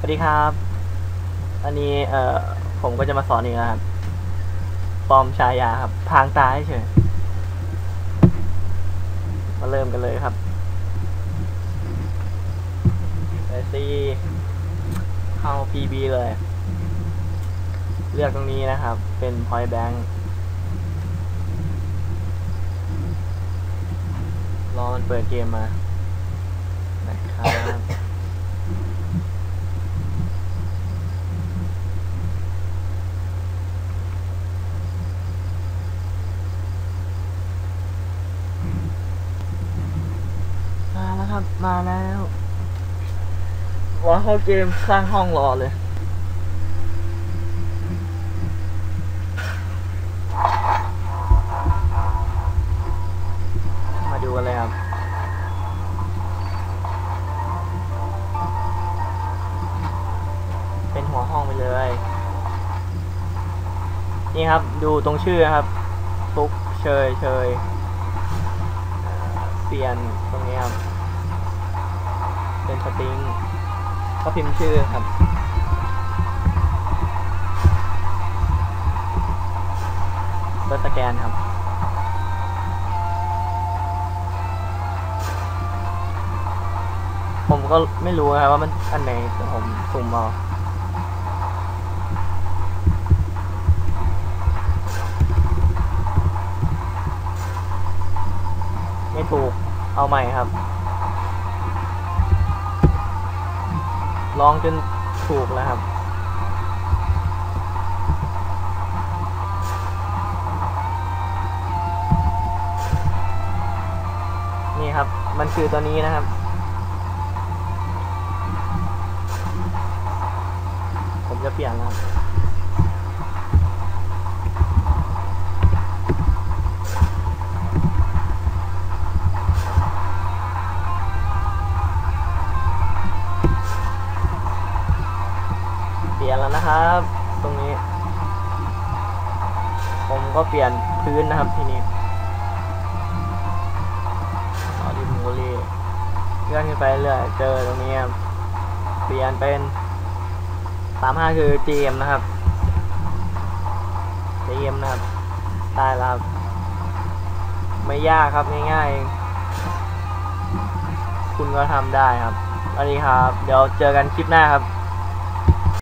สวัสดีครับ อันนี้เอ่อผมก็จะมาสอนอีกแล้วครับ ปลอมชายาครับ พางตาเฉย มาเริ่มกันเลยครับไปซีเข้า PB เลย เลือกตรงนี้นะครับ เป็น point bank รอมันเปิดเกมมา นะครับ มาแล้วครับ มาแล้วว่าเข้าเกมสร้างห้องรอเลยมาดูกันเลยครับเป็นหัวห้องไปเลยนี่ครับ ดูตรงชื่อครับฟุกเชยเชยเปลี่ยนตรงนี้ครับ ก็พิมพ์ชื่อครับ เบอร์สแกนครับ ผมก็ไม่รู้นะครับว่ามันอันไหนแต่ผมสุ่มเอาไม่ถูก เอาใหม่ครับ ลองจนถูกแล้วครับ นี่ครับ มันคือตัวนี้นะครับผมจะเปลี่ยนแล้ว เปลี่ยนแล้วนะครับ ตรงนี้ ผมก็เปลี่ยนพื้นนะครับทีนี้เอาดินโมลีเลื่อนขึ้นไปเรื่อยเจอตรงนี้เปลี่ยนเป็นสามห้าคือ GM นะครับ GM นะครับได้แล้วครับไม่ยากครับง่ายๆ คุณก็ทำได้ครับสวัสดีครับ เดี๋ยวเจอกันคลิปหน้าครับ